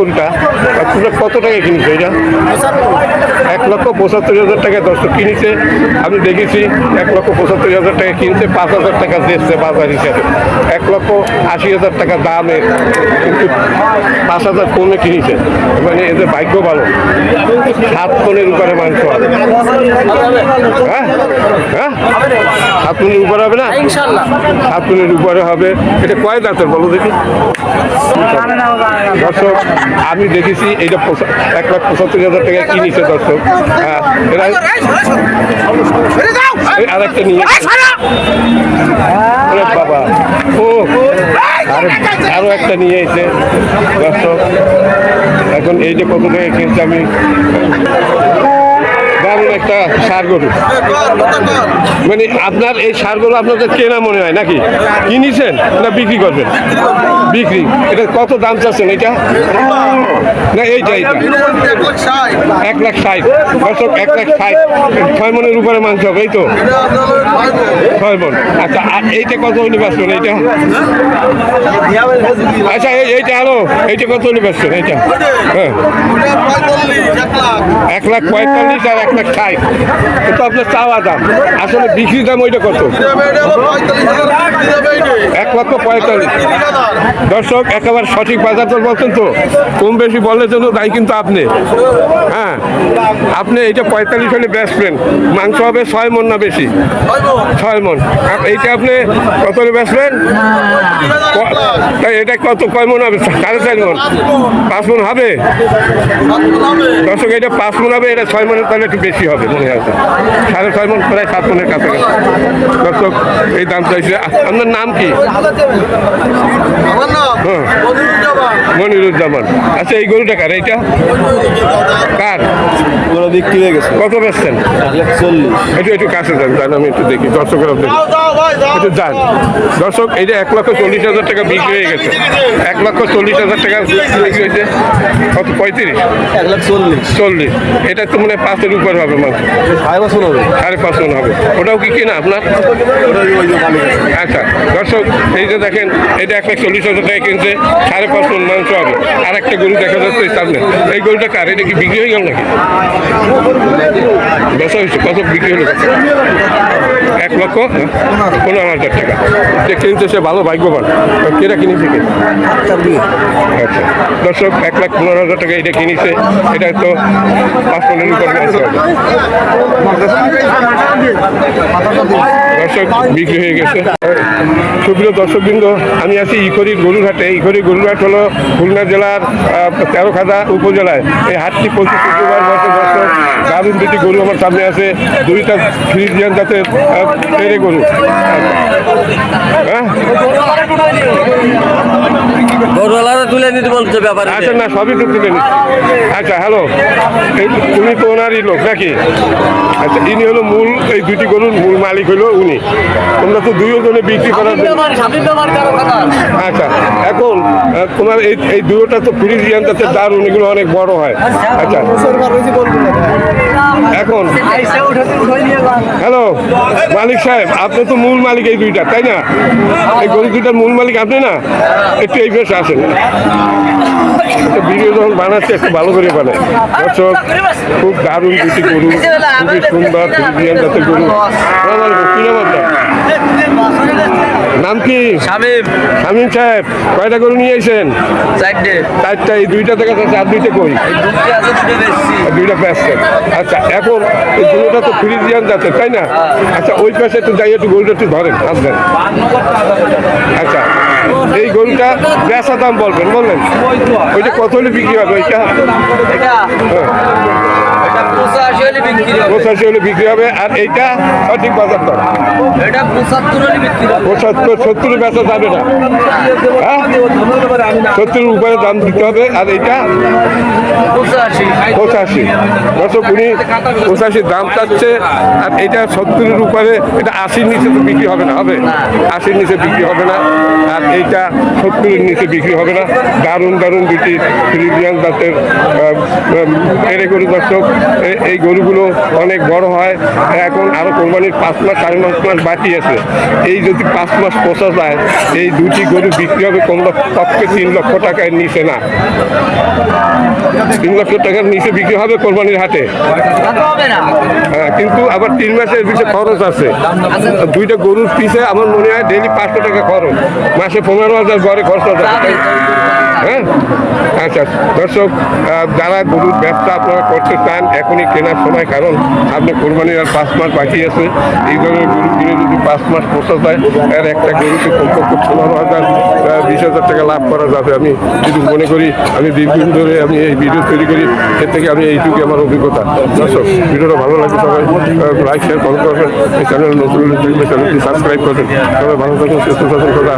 কোনটা তোমরা কত টাকা কিনেছো এটা? এক লক্ষ পঁচাত্তর হাজার টাকা দর্শক কিনেছে। আমি দেখেছি এক লক্ষ পঁচাত্তর হাজার টাকা কিনছে পাঁচ হাজার টাকা দিচ্ছে বাজার হিসাবে। এক লক্ষ আশি হাজার টাকা দামে কিন্তু পাঁচ হাজার কমে কিনেছে। মানে এদের ভাগ্য ভালো। সাত টনের উপরে মাংস হবে হ্যাঁ? হ্যাঁ? সাত টনের উপরে হবে না? সাত টনের উপরে হবে। এটা কয় দাঁতের বলো দেখি। দর্শক আমি দেখেছি পঁচা- এক লাখ পঁচাত্তর হাজার টাকা কিনেছে দর্শক। হ্যাঁ, একটা নিয়ে বাবা। ও আরে আরও একটা নিয়ে এসে দর্শক। এখন এই যে কত টাকা কিনছে আমি একটা সার গরু। মানে আপনার এই সারগুলো আপনাদের কেনা মনে হয় নাকি? কিনেছেন না বিক্রি করবেন? বিক্রি। এটা কত দাম চাচ্ছেন এটা? না এইটা এইটা। এক লাখ ষাট। দর্শক, এক লাখ ষাট। ছয় মনের উপরে মাংস হবে, এই তো? ছয় মন। আচ্ছা আর এইটা কত হলে পাচ্ছেন এইটা? আচ্ছা এই, এইটা আরও। এইটা কত হলে পাচ্ছেন এইটা? হ্যাঁ। এক লাখ পঁয়তাল্লিশ আর এক লাখ ষাট তো আপনার চাওয়া দাম। আসলে বিক্রি দাম ওইটা কত? এক লক্ষ পঁয়তাল্লিশ। দর্শক, একেবারে সঠিক বাজার দর বলছেন তো। কম বেশি বললে জন্য দায়ী কিন্তু আপনি। হ্যাঁ আপনি এইটা পঁয়তাল্লিশ হলে বেচবেন মাংস হবে ছয় মন না বেশি? ছয় মন এইটা আপনি কত বেচবেন তাই এটা কত, কয় মন হবে? সাড়ে চার মন পাঁচ মন হবে? দর্শক এটা পাঁচ মন হবে, এটা ছয় মনের তাহলে একটু বেশি হবে, মনে হয় সাড়ে ছয় মন প্রায় সাত মনের কাছাকাছি। দর্শক, এই দাম চাইছে। আপনার নাম কি? হ্যাঁ মনিরুজ্জামান। আচ্ছা এই গরুটা কার? এইটা? কার? ওগুলো বিক্রি হয়ে গেছে। কত বেচছেন? চল্লিশ একটু একটু কাছে যান যান আমি একটু দেখি দর্শকের দেখি। একটু যান। দর্শক এই যে এক লক্ষ চল্লিশ হাজার টাকা বিক্রি হয়ে গেছে। এক লক্ষ চল্লিশ হাজার টাকা বিক্রি হয়েছে। কত পঁয়ত্রিশ? এক লাখ চল্লিশ। চল্লিশ। এটা তো মনে মানে পাঁচের উপর হবে মাংস সাড়ে বছর হবে। সাড়ে পাঁচ হবে। ওটাও কি কিনা আপনার? ওটা ওই যে মালিক আচ্ছা দর্শক এই যে দেখেন এটা এক লাখ চল্লিশ হাজার টাকা কিনছে সাড়ে পাঁচ মন মাংস হবে। আর একটা গরু দেখা যাচ্ছে সামনে। এই গরুটা কার? এটা কি বিক্রি হয়ে গেল নাকি? দশ হয়েছে। কত বিক্রি হলো? এক লক্ষ? পনেরো হাজার টাকা। যে কিনছে সে ভালো, ভাগ্যবান। কেটা কিনেছে কি? আচ্ছা। দর্শক, এক লাখ পনেরো হাজার টাকা এটা কিনেছে। এটা তো পাঁচ পনেরো হবে দর্শক বিক্রি হয়ে গেছে। সুপ্রিয় দর্শকবৃন্দ, আমি আছি ইখরি গরুরহাটে। ইখরি গরুরহাট হলো খুলনা জেলার তেরোখাদা উপজেলায়। এই হাটটি প্রতি শুক্রবার দর্শক দারুণ দুটি গরু আমার সামনে আছে। দুইটা ফ্রিজিয়ান যাতে পেরে গরু। হ্যাঁ? নিতে বলছে ব্যাপারে। আচ্ছা না সবই তো তুলে নিচ্ছি আচ্ছা হ্যালো তুমি তো ওনারই লোক নাকি? আচ্ছা ইনি হলো মূল এই দুটি গরুর মূল মালিক হলো উনি। তোমরা তো দুইজনে বিক্রি করার আচ্ছা এখন তোমার এই এই দুটোটা তো ফ্রিজিয়ান জাতের দারুণ এগুলো অনেক বড় হয়। আচ্ছা। এখন? হ্যালো মালিক সাহেব, আপনি তো মূল মালিক এই দুইটা, তাই না? এই গরু দুইটার মূল মালিক আপনি না? একটু এই পেশে আসেন। ভিডিও যখন বানাচ্ছে, একটু ভালো করে বানায়। দর্শক, খুব দারুণ দুটি গরু, খুবই সুন্দর গরু। নাম কি? শামিম। শামীম সাহেব কয়টা গরু নিয়ে এসেছেন চারটে। চারটা এই দুইটা থেকে আর দুইটা কই? দুইটা পেঁচছেন আচ্ছা এখন এই গরুটা তো ফ্রিজিয়ান যাচ্ছে তাই না? আচ্ছা ওই পাশে একটু যাই একটু গরুটা একটু ধরেন আসবেন। আচ্ছা এই গরুটা বেচা দাম বলবেন বললেন? ওইটা কত হলে বিক্রি হবে ওইটা? হ্যাঁ, পঁচাশি হলে বিক্রি হবে আর এইটা সঠিক বাজার দর পঁচাত্তর সত্তর বেচা যাবে না। হ্যাঁ? সত্তরের উপরে দাম দিতে হবে আর এইটা পঁচাশি। পঁচাশি। দর্শক উনি পঁচাশি দাম চাচ্ছে আর এটা সত্তরের উপরে এটা আশির নিচে তো বিক্রি হবে না হবে? আশির নিচে বিক্রি হবে না আর এইটা সত্তরের নিচে বিক্রি হবে না। দারুণ দারুণ দুটি ফ্রিজিয়ান জাতের এরে গরু দর্শক। এই গরুগুলো অনেক বড় হয়। এখন আরও কোরবানির পাঁচ মাস সাড়ে পাঁচ মাস বাকি আছে। এই যদি পাঁচ মাস পোষা যায় এই দুটি গরু বিক্রি হবে কম পক্ষে তিন লক্ষ টাকায় নিচে না। তিন লক্ষ টাকার নিচে বিক্রি হবে কোরবানির হাটে। হ্যাঁ, কিন্তু আবার তিন মাসের পিছিয়ে খরচ আছে। দুইটা গরুর পিছে আমার মনে হয় ডেলি পাঁচশো টাকা খরচ। মাসে পনেরো হাজার ঘরে খরচ। হ্যাঁ? আচ্ছা দর্শক যারা গরুর ব্যবসা আপনারা করতে চান, এখনই কেনার সময়, কারণ আপনি কোরবানির আর পাঁচ মাস বাকি আছে। এই ধরনের গরু কিনে যদি পাঁচ মাস পোষা যায় আর একটা গরুতে কমপক্ষে পনেরো হাজার বিশ হাজার টাকা লাভ করা যাবে। আমি যদি মনে করি, আমি দীর্ঘদিন ধরে আমি এই ভিডিও তৈরি করি, এর থেকে আমি এইটুকু আমার অভিজ্ঞতা। দর্শক, ভিডিওটা ভালো লাগে সবাই লাইক শেয়ার কমেন্ট করবেন। এই চ্যানেল নতুন চ্যানেলটি সাবস্ক্রাইব করবেন। সবাই ভালো থাকুন, সুস্থ থাকুন সদা